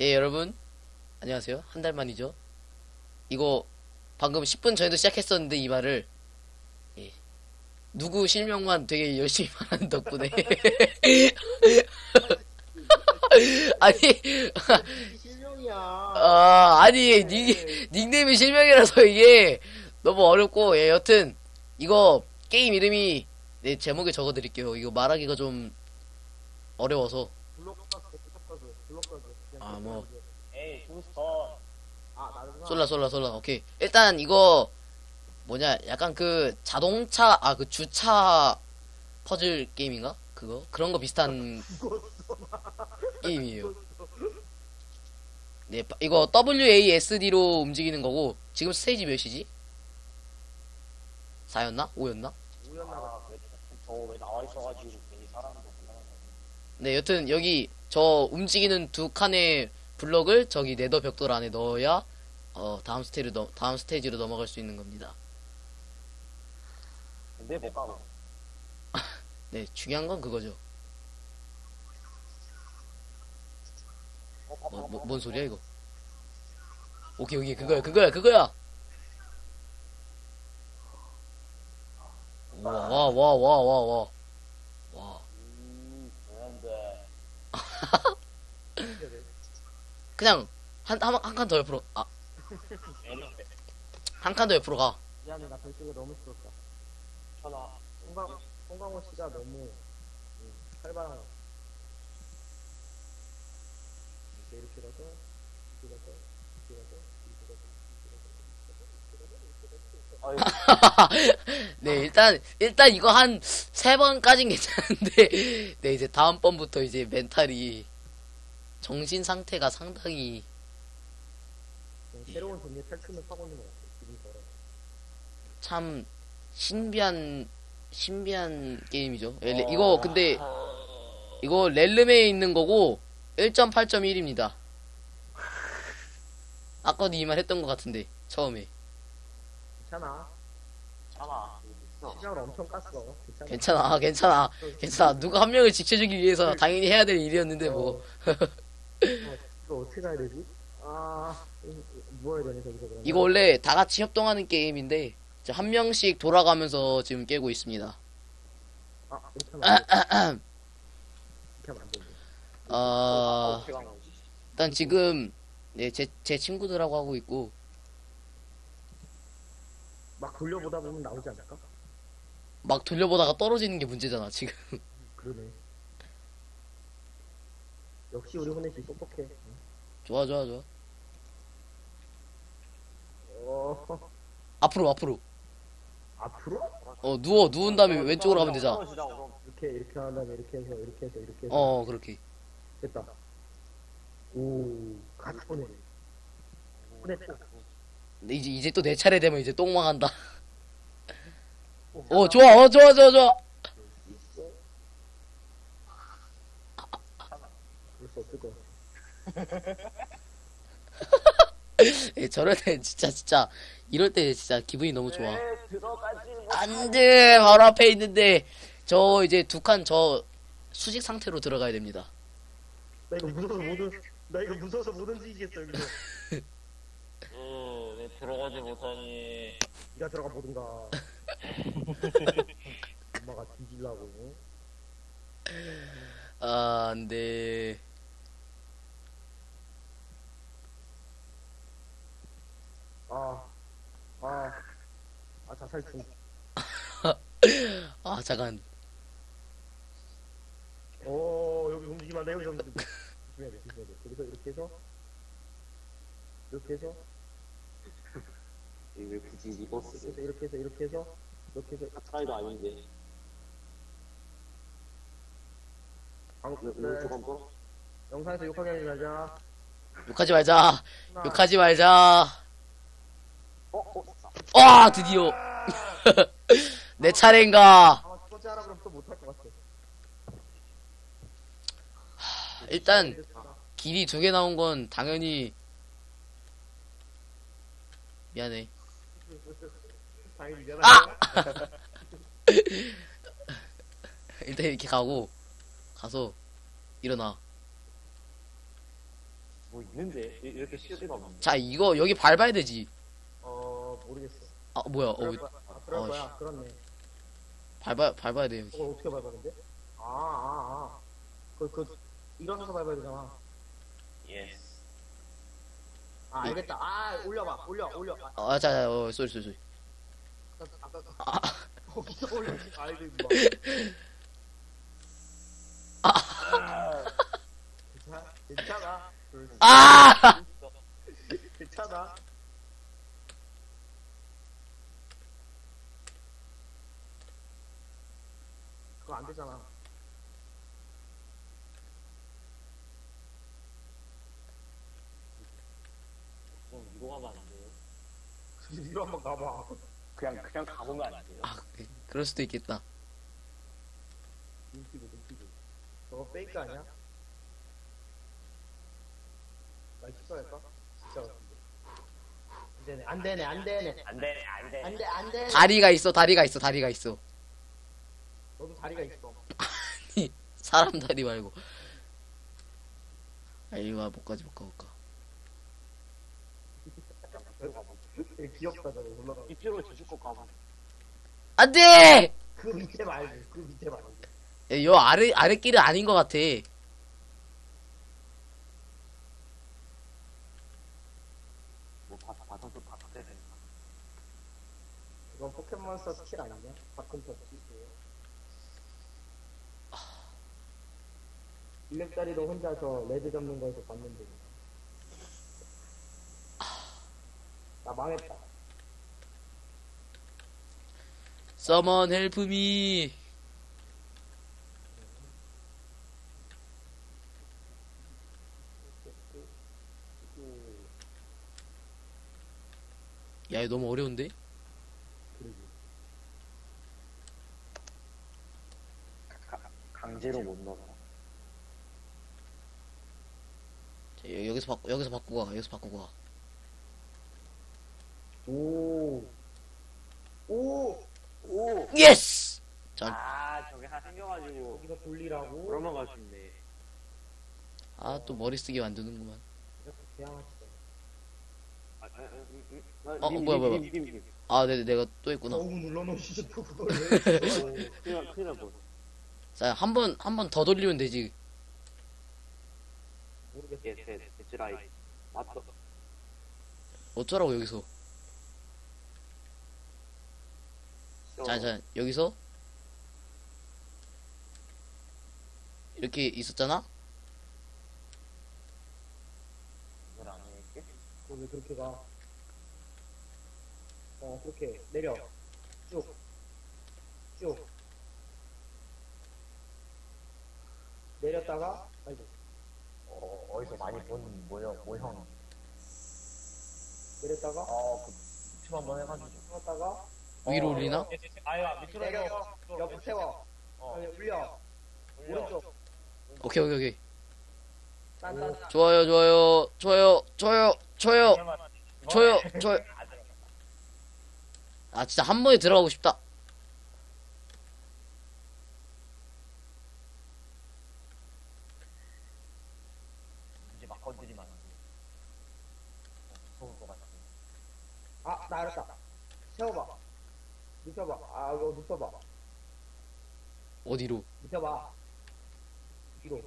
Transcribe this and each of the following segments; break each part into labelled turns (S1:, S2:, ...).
S1: 예, 여러분. 안녕하세요. 한 달 만이죠. 이거 방금 10분 전에도 시작했었는데 이 말을 예. 누구 실명만 되게 열심히 말하는 덕분에 아니
S2: 실명이야.
S1: 아 아니 닉, 닉네임이 실명이라서 이게 너무 어렵고 예 여튼 이거 게임 이름이 네 제목에 적어 드릴게요. 이거 말하기가 좀 어려워서
S2: 블록 가스, 블록 가스, 블록 가스.
S1: 아, 뭐.
S3: 에이, 부스터.
S2: 아, 나는
S1: 솔라 솔라 솔라 오케이 일단 이거 뭐냐 약간 그 자동차 아 그 주차 퍼즐 게임인가 그거 그런 거 비슷한 게임이에요 네 바- 이거 WASD로 움직이는 거고 지금 스테이지 몇이지 4였나 5였나
S2: 우연나가.
S3: 아, 왜, 저왜 나와 있어가지고.
S1: 네 여튼 여기 저 움직이는 두 칸의 블럭을 저기 네더 벽돌 안에 넣어야 어 다음 스테이지로 넘- 다음 스테이지로 넘어갈 수 있는 겁니다
S3: 못 가고.
S1: 네 중요한 건 그거죠
S3: 어,
S1: 뭐, 뭐, 뭔 소리야 이거? 오케이 오케이 그거야 그거야 그거야. 와 와 와 와 와 와 와.
S3: 음, 그런데.
S1: 그냥 한한한 칸 더 옆으로 아 한 칸 더 옆으로 가.
S2: 미안해, 나 별식이 너무 싫었다.
S3: 천하.
S2: 송강, 송강호 씨가 너무 음, 활발한. 이렇게 이렇게 가서, 이렇게 가서, 이렇게 가서, 이렇게 가서, 이렇게 가서, 이렇게 가서, 이렇게 가서.
S1: 네 일단 일단 이거 한 세 번까진 괜찮은데 네 이제 다음 번부터 이제 멘탈이 정신 상태가 상당히
S2: 음, 새로운 종류의 탈춤을 타고 있는 것 같아. 기분이 더러
S1: 참 신비한 신비한 게임이죠. 예, 레- 이거 근데 이거 렐름에 있는 거고 1.8.1입니다. 아까도 이 말 했던 것 같은데 처음에
S2: 괜찮아.
S3: 천하.
S2: 시장을 엄청 깠어. 괜찮아.
S1: 괜찮아 아, 괜찮아 괜찮아 누가 한 명을 지켜주기 위해서 당연히 해야 될 일이었는데 뭐
S2: 어, 이거 어떻게 가야 되지? 아, 음, 뭐 해야 저기서 그러면?
S1: 이거 원래 다 같이 협동하는 게임인데 이제 한 명씩 돌아가면서 지금 깨고 있습니다.
S2: 아, 이렇게 하면 안 돼. 이렇게 하면 안 돼.
S1: 어? 일단 지금 네, 제, 제 친구들하고 하고 있고
S2: 막 돌려보다 보면 나오지 않을까?
S1: 막 돌려보다가 떨어지는 게 문제잖아 지금.
S2: 그러네. 역시 우리 혼내씨 똑똑해.
S1: 좋아 좋아 좋아.
S2: 어,
S1: 앞으로 앞으로.
S2: 앞으로?
S1: 어 누워 누운 다음에 왼쪽으로 가면 되잖아.
S3: 떨어지자, 그럼.
S2: 이렇게, 이렇게 한 다음에 이렇게 해서, 이렇게 해서, 이렇게 해서.
S1: 어 그렇게.
S2: 됐다. 오, 같이 보내. 보냈다.
S1: 이제 이제 또 내 차례 되면 이제 똥 망한다. 어 좋아 어 좋아 좋아 좋아. 예, 저럴 때 진짜 진짜 이럴 때 진짜 기분이 너무 좋아.
S3: 네.
S1: 안돼 바로 앞에 있는데 저 이제 두 칸 저 수직 상태로 들어가야 됩니다.
S2: 나 이거 무서워서 못, 움- 나 이거 무서워서 못 움직이겠어, 여기서.
S3: 들어가지 못하니.
S2: 니가 들어가 보든가. 엄마가 뒤질라고.
S1: 아 안 돼.
S2: 아, 아, 아, 자살충.
S1: 아 잠깐.
S2: 어, 여기 움직이면 안 돼, 여기 좀. 조심해야 돼, 조심해야 돼. 여기서 이렇게 해서. 이렇게 해서.
S3: 왜 굳이
S2: 이렇게
S3: 리버스를.
S2: 해서, 이렇게 해서, 이렇게 해서. 이렇게 해서.
S3: 카트라이도 아닌데.
S2: 방,
S3: 왜,
S2: 네,
S3: 떨어?
S2: 영상에서 욕하게 하지 말자.
S1: 욕하지 말자.
S2: 하나,
S1: 욕하지 말자.
S3: 어, 어,
S1: 와 드디어 내 차례인가.
S2: 아마 두 번째 하라 그러면 또 못할 것 같아.
S1: 일단 길이 두 개 나온 건 당연히 미안해.
S2: 미안하다.
S1: 일단 이렇게 가고 가서 일어나.
S3: 뭐, 있는데 이- 이렇게 쉴 리가 없는데.
S1: 자 이거 여기 밟아야 되지
S2: 어 모르겠어.
S1: 아 뭐야 어
S2: 그럴 거야. 아, 그럴
S1: 어,
S2: 거야. 그렇네.
S1: 밟아 밟아야 돼 여기
S2: 그걸 어떻게 밟아야 되는데? 아, 아, 아. 그, 그, 일어서서 밟아야 되잖아.
S3: 예스.
S2: 아, 알겠다. 아, 올려봐. 올려, 올려. 아,
S1: 아자 어 쏘리 쏘리 쏘리
S2: 아. 거기서 올리지 말고, 임마. 괜찮아? 괜찮아.
S1: 아
S2: 있어. 괜찮아. 그거 안 되잖아.
S3: 그럼 이거 가면 안 돼요?
S2: 위로 한번 가봐.
S3: 그냥 그냥 가보면 안 돼요?
S1: 아, 그럴 수도 있겠다
S2: 눈 눈. 저거 페이크 아니야? 말? 진짜 같은데. 안 되네, 안 되네, 안 되네.
S3: 안 돼, 안 돼.
S2: 안 돼, 안 돼.
S1: 다리가 있어 다리가 있어 다리가 있어
S2: 너도 다리가 있어.
S1: 사람 다리 말고 아와 못가지 못가 못가
S2: 되게 귀엽다, 저거 올라가.
S3: 입주로 지주고 가봐.
S1: 안돼
S2: 그 밑에 말고, 그 밑에 말고.
S1: 여 아래 아래 길은 아닌 것 같아
S3: 뭐?
S2: 이건 포켓몬스터 스킬 아니냐? 바꾼 터치. 일렙짜리도 혼자서 레드 잡는 거에서 봤는데. 나 망했다.
S1: 서먼 헬프미 야 이거 너무 어려운데.
S3: 강제로 못 넣어.
S1: 자, 여- 여기서 바꾸 여기서 바꾸고 가 여기서 바꾸고 가
S2: 오. 오!
S3: 오.
S1: 예스 자,
S3: 아 저게 하나 생겨가지고
S2: 여기서 돌리라고?
S3: 그러면 가쉽네.
S1: 아또 머리 쓰게 만드는구만.
S2: 아,
S3: 아, 아, 음, 음.
S1: 어,
S3: 아, 님,
S1: 뭐야,
S3: 님,
S1: 뭐야.
S3: 님, 님, 님.
S1: 아 네, 내가 또 했구나
S2: 너무 눌러놓으시죠, 또 그걸.
S3: 오, 큰일 날- 큰일 날 뻔.
S1: 자 한 번 한 번 더 돌리면 되지
S2: 모르겠어.
S3: 예, 셋, 셋즈라이. 맞다.
S1: 어쩌라고 여기서 자 자 여기서 이렇게 있었잖아
S3: 이걸 안 해.
S2: 왜 그렇게 가? 어, 그렇게. 내려. 쭉. 쭉. 내렸다가, 아이고.
S4: 어, 어디서 많이 본 모형, 모형.
S2: 내렸다가,
S4: 어, 그, 춤 한번 해가지고.
S2: 세웠다가,
S1: 위로 올리나
S3: 아야, 밑으로
S2: 내려. 옆으로 세워.
S3: 어.
S2: 올려. 오른쪽.
S1: 오케이 오케이 오케이. 좋아요 좋아요 좋아요 좋아요 좋아요 좋아요 좋아요 아 진짜 한 번에 들어가고 싶다.
S4: 어. 아,
S2: 나 알았다. 눕혀봐. 아, 이거 눕혀봐.
S1: 어디로
S2: 눕혀봐. 뒤로.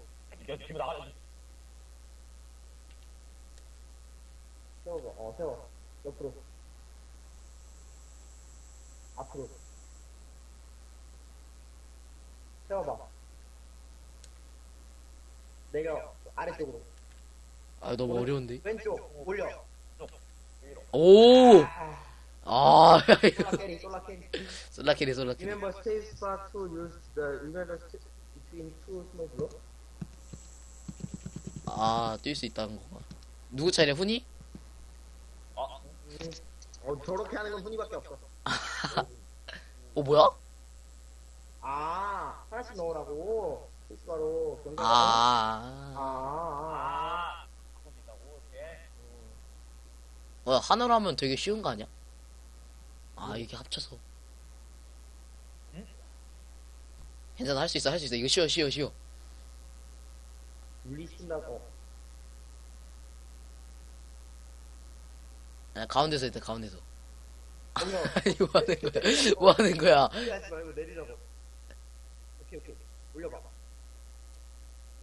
S4: 지금 나가.
S2: 세워봐. 어, 세워. 옆으로. 앞으로. 세워봐. 내려. 아래쪽으로.
S1: 아 너무 어려운데
S2: 왼쪽. 올려.
S1: 오
S2: 아,
S1: 아,
S2: 솔라 캐리, 솔라 캐리.
S1: 솔라키리 솔라키리
S2: Remember, space bar to use the st- between two small blocks.
S1: 아뛸 수 있다는 거구나 누구 차례 훈이?
S2: 음, 어, 저렇게 하는 건 훈이밖에 없어.
S1: 어 뭐야?
S2: 아, 하나씩 넣으라고. 바로. 경계. 아,
S1: 아,
S2: 아, 아.
S1: 어, 하나로 하면 되게 쉬운 거 아니야? 아 이게 합쳐서 괜찮아 할 수 있어 할 수 있어 이거 쉬워 쉬워 쉬워
S2: 물리친다고.
S1: 아, 가운데서 했다 가운데서. 아니 뭐 하는 거야 뭐 하는 거야
S2: 하지 말고 내리라고. 오케이 오케이. 올려봐봐.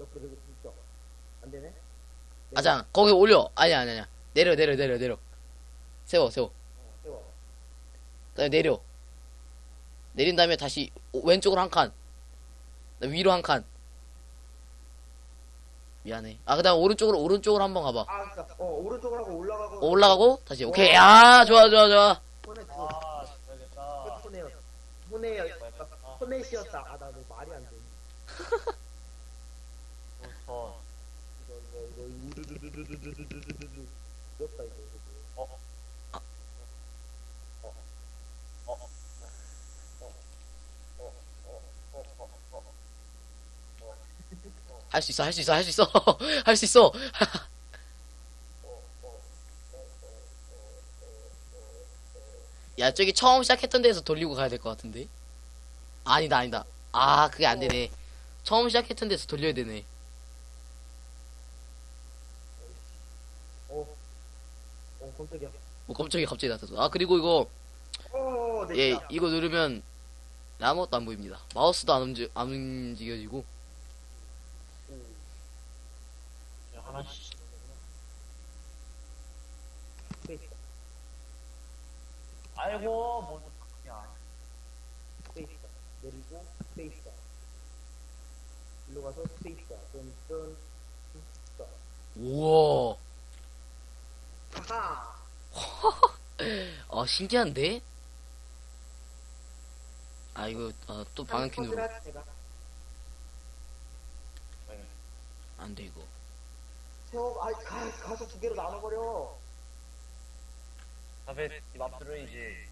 S2: 옆으로 이렇게 붙여. 안 되네?
S1: 아장 거기 올려 아니 아니 아니야 내려 내려 내려 내려 세워 세워. 내려 내린 다음에 다시 오- 왼쪽으로 한 칸 위로 한 칸 미안해 아 그 다음 오른쪽으로 오른쪽으로 한번 가봐
S2: 아, 그니까, 어, 오른쪽으로 하고 올라가고.
S1: 어, 올라가고 다시 오케이 아 좋아 좋아 좋아
S4: 아.
S2: 손에, 손에, 손에 씌었다. 아, 나 너 말이 안 돼.
S4: 우선.
S2: 이거, 이거, 이거, 우두두두두두두두두두두. 귀엽다, 이거. 이거.
S4: 어?
S1: 할 수 있어 할 수 있어 할 수 있어. 할 수 있어. 야 저기 처음 시작했던 데에서 돌리고 가야 될 것 같은데? 아니다 아니다. 아 그게 안 되네. 처음 시작했던 데서 돌려야 되네.
S2: 어, 어, 깜짝이야.
S1: 뭐 깜짝이야 갑자기 나타났어. 아 그리고 이거
S2: 어, 네.
S1: 예 이거 누르면 아무것도 안 보입니다. 마우스도 안, 움직, 안 움직여지고
S2: 스페이스,
S4: 아이고, 뭔 그냥.
S2: 스페이스. 내리고, 스페이스. 일로 가서 스페이스. 뜬, 뜬, 스페이스.
S1: 우와
S2: 하하!
S1: 아 신기한데 아 이거 아, 또 방향키 누르. 안돼 이거
S2: 세워, 아, 가, 가서 두 개로 나눠버려.
S4: 다음에 이 맘대로 이제.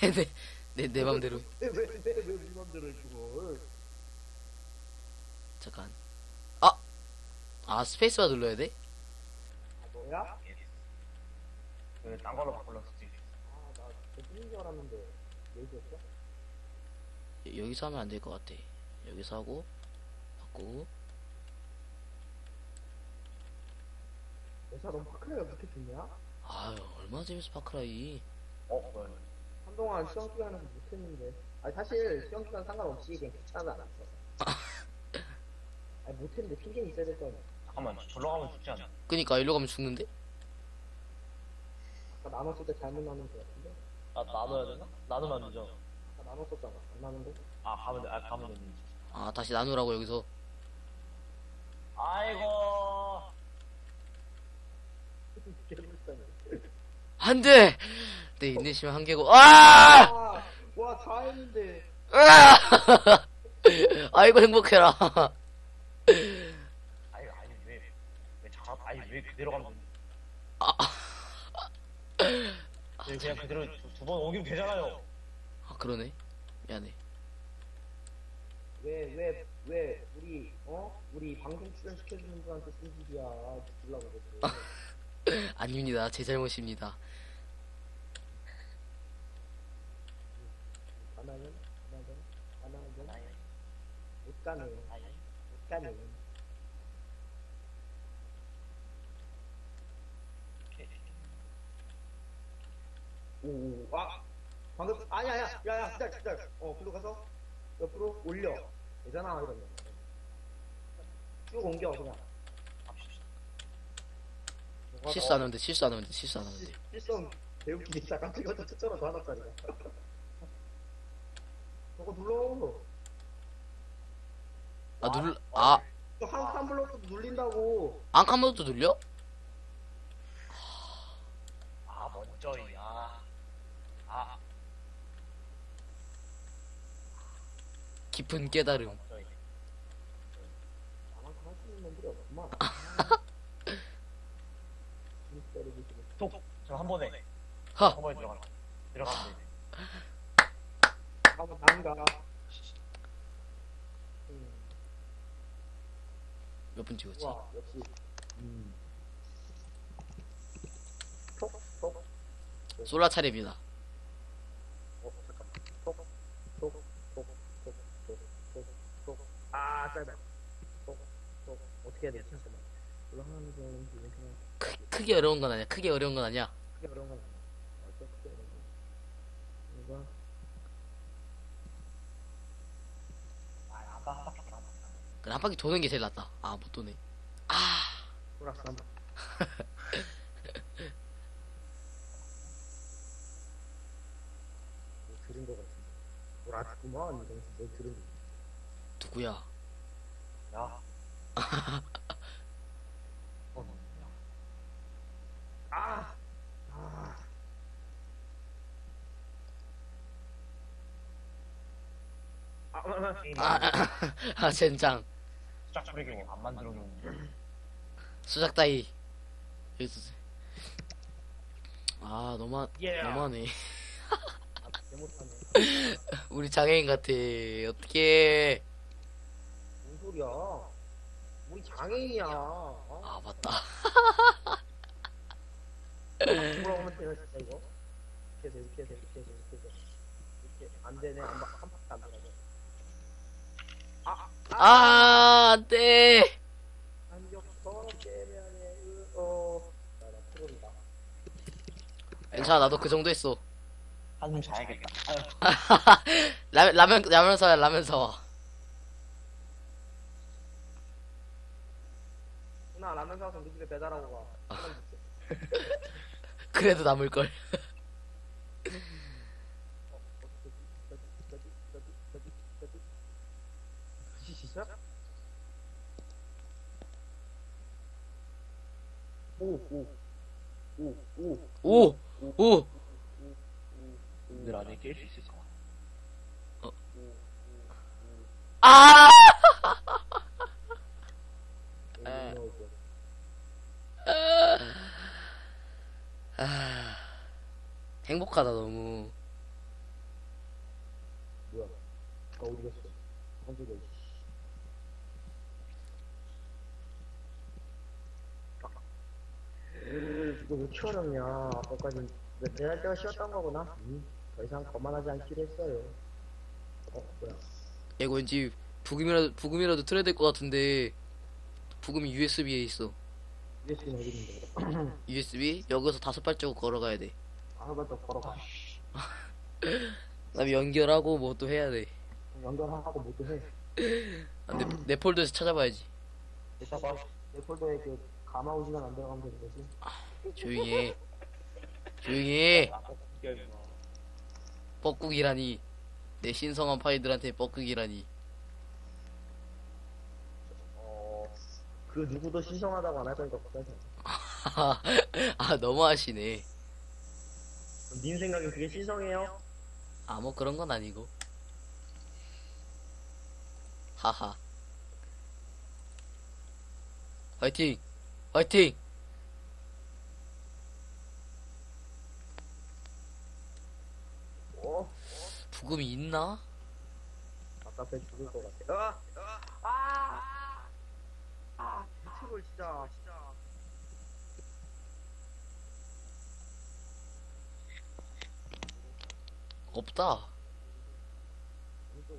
S1: 네네 내, 내 맘대로
S2: 왜, 왜, 왜, 왜, 네 맘대로 해주고.
S1: 잠깐 아! 아 스페이스바 눌러야 돼?
S2: 아, 뭐야?
S4: 그, 딴 걸로 바꾸려고 수도 있어.
S2: 아, 나줄 알았는데. 여기였어?
S1: 여- 여기서 하면 안 될 것 같아 여기서 하고 바꾸고
S2: 넌 파크레가 그렇게 좋냐?
S1: 아유 얼마나 재밌어 파크라이
S4: 어, 뭐야.
S2: 한동안 시험 기간에서 못했는데. 아니, 사실 시험 기간 상관없이 그냥 귀찮아서 안 했어. 아니, 못했는데 핑계는 있어야 될거 아니야.
S4: 잠깐만, 저로 가면 죽지 않아?
S1: 그니까 일로 가면 죽는데?
S2: 아까 나눴을 때 잘못 나눈 거 같은데?
S4: 나, 나눠야 되나? 나누면 안 되죠.
S2: 아까 나눴었잖아. 안 나는데?
S4: 아, 가면 돼, 아, 가면 되는지.
S1: 아 다시 나누라고 여기서
S4: 아이고.
S2: 개불쌍해.
S1: 안돼! 내 인내심 한계고 아!
S2: 아! 와, 다 했는데.
S1: 아! 아이고 행복해라
S4: 아니, 아니, 왜, 왜 자, 아니, 왜 그대로 가면 되는지. 왜 그냥 그대로 두번 옮기면 되잖아요.
S1: 아 그러네 미안해
S2: 왜, 왜, 왜, 우리, 어? 우리 방송 출연시켜주는 분한테 쓴 일이야. 죽으려고 그랬지.
S1: 아닙니다 제 잘못입니다?
S4: 아니. 아니.
S2: 오, 오, 아! 방금, 아니야, 아니야, 야, 야, 기다려, 기다려. 어, 글로 가서, 옆으로 올려. 되잖아, 이러면. 쭉 옮겨, 그냥. 너가
S1: 실수
S2: 너-
S1: 안 하면 돼 실수 안 하면 돼 실수 안 하면 돼
S2: 실성 배우기 잠깐 찍어서 특전으로 하나짜리가. 저거 눌러.
S1: 아 눌.. 아
S2: 저한 블럭도 눌린다고.
S1: 안카모도 눌려?
S4: 아, 먼저, 이, 아. 아,
S1: 깊은 깨달음
S4: 먼저, 이.
S2: 나만큼 할수 있는 놈들이 없구만. 진짜 때리고 싶어.
S4: 톡! 저한 번에.
S1: 하!
S4: 한 번에 들어가. 들어가면 돼.
S2: 한번 난가. 음,
S1: 몇분 찍었지?
S2: 와, 역시. 음. 톡, 톡.
S1: 솔라 차례입니다
S2: 어, 잠깐만. 톡, 톡, 톡, 톡, 톡, 톡, 톡. 아, 짧아. 톡, 톡. 어떻게 해야? 잠깐만. 이렇게
S1: 크, 크게 어려운 건 아니야 크게 어려운 건 아니야
S2: 크게 어려운 건
S1: 그래 한 바퀴 도는 게 제일 낫다 아 못 도네
S2: 플러스 한 번. 뭐 들은 거 같은데. 뭘 아직구만 이러면서 뭘 들은 거.
S1: 누구야
S4: 야.
S2: 어. 아! 아. 아, 아, 아.
S1: 아, 아 젠장
S4: 수작 처리경 안 만들어 놓은.
S1: 수작 따위 여기 있었어 아 너무
S4: 예.
S1: 너무하네
S2: 아, 개 못하네.
S1: 우리 장애인 같아 어떻게
S2: 뭔 소리야? 우리 장애인이야. 어?
S1: 아 맞다
S2: 돌아오면 되나 진짜 이거? 이렇게 해서 이렇게 해서 이렇게 해서 이렇게 안 되네 한, 바- 한 바퀴 안 되네. 아, 트롤이다.
S1: 괜찮아 나도 그 정도 했어
S4: 한숨 자야겠다.
S1: 라면 라면 라면 사와 라면 사와
S2: 누나 라면 사서 우리 집에 배달하고 가.
S1: 그래도 남을 걸
S2: 어, 어디 어디 어디 어디 어디 어디 어디 시작?
S1: 오 오.
S4: 오 늘 안에 깰 수 있을까?
S1: 아!
S2: 에.
S1: 아, 행복하다 너무.
S2: 뭐야? 나 어디 갔어? 깜짝이 야. 이렇게 어렵냐? 아까까지 내할 때가 쉬웠던 거구나. 음, 더 이상 거만하지 않기로 했어요. 어, 뭐야?
S1: 이거 왠지 부금이라도 부금이라도 틀어야 될 것 같은데 부금이 USB에 있어.
S2: USB는 어디 있는데?
S1: USB 여기서 다섯 발자국 걸어가야 돼.
S2: 아, 맞다, 걸어가.
S1: 그다음에 연결하고 뭐 또 해야 돼.
S2: 연결하고 뭐도 해.
S1: 아, 내, 내 폴더에서 찾아봐야지.
S2: 이따 봐. 내 폴더에 그 가마우 시간 안 들어가면 되는 거지.
S1: 조용히 해. 조용히 해. 뻐꾸기라니. 내 신성한 파이들한테 뻐꾸기라니.
S2: 어, 그 누구도 신성하다고 안할 거니까 걱정하지 마.
S1: 아 너무하시네.
S2: 님 생각엔 그게 신성해요?
S1: 아 뭐 그런 건 아니고. 하하. 화이팅! 화이팅!
S2: 어?
S1: 부금이 있나?
S2: 답답해 죽을 것 같아. 아! 아! 아! 아! 미치고 진짜. 진짜.
S1: 없다.
S2: 이렇게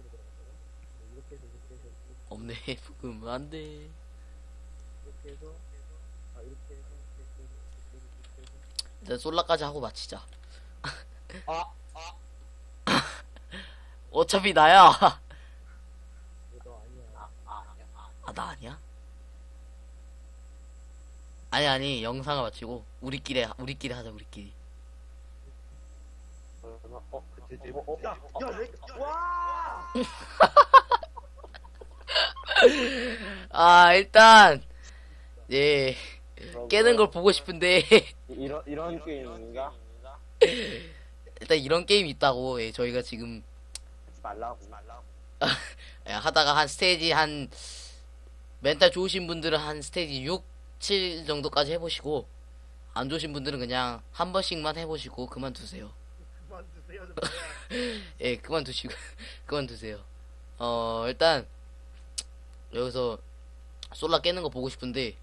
S2: 해서 이렇게 해서
S1: 없네. 부금 안 돼.
S2: 이렇게 해서 아 이렇게 해서 이렇게 해서 이렇게 해서 이렇게 해서
S1: 일단 솔라까지 하고 마치자.
S4: 아,
S1: 어차피 나야.
S2: 아니야.
S1: 아, 나 아니야? 아니, 아니, 영상을 마치고, 우리끼리, 하- 우리끼리 하자, 우리끼리.
S4: 어, 그때
S2: 어, 어, 야, 야, 왜, 와!
S1: 아, 일단, 예, 깨는 걸 보고 싶은데,
S3: 이런 이런 게임인가?
S1: 일단 이런 게임이 있다고, 예, 저희가 지금,
S3: 말라고.
S1: 예, 하다가 한 스테이지 한, 멘탈 좋으신 분들은 한 스테이지 6, 7 정도까지 해보시고, 안 좋으신 분들은 그냥 한 번씩만 해보시고, 그만두세요.
S2: 그만두세요.
S1: 예, 그만두시고, 그만두세요. 어, 일단, 여기서 솔라 깨는 거 보고 싶은데,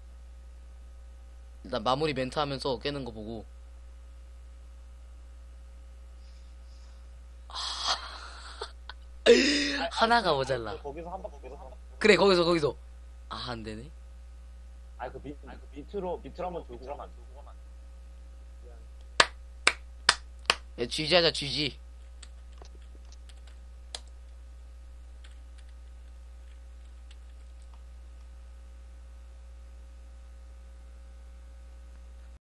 S1: 일단 마무리 멘트 하면서 깨는 거 보고, 하나가 모자라.
S3: 거기서 한 바퀴 거기서 한 바퀴.
S1: 그래, 거기서, 거기서. 아, 안 되네.
S3: 아니 그 밑, 아니, 그 밑으로 밑으로 한번 돌고 가면 안 돼.
S1: 야, GG 하자, GG.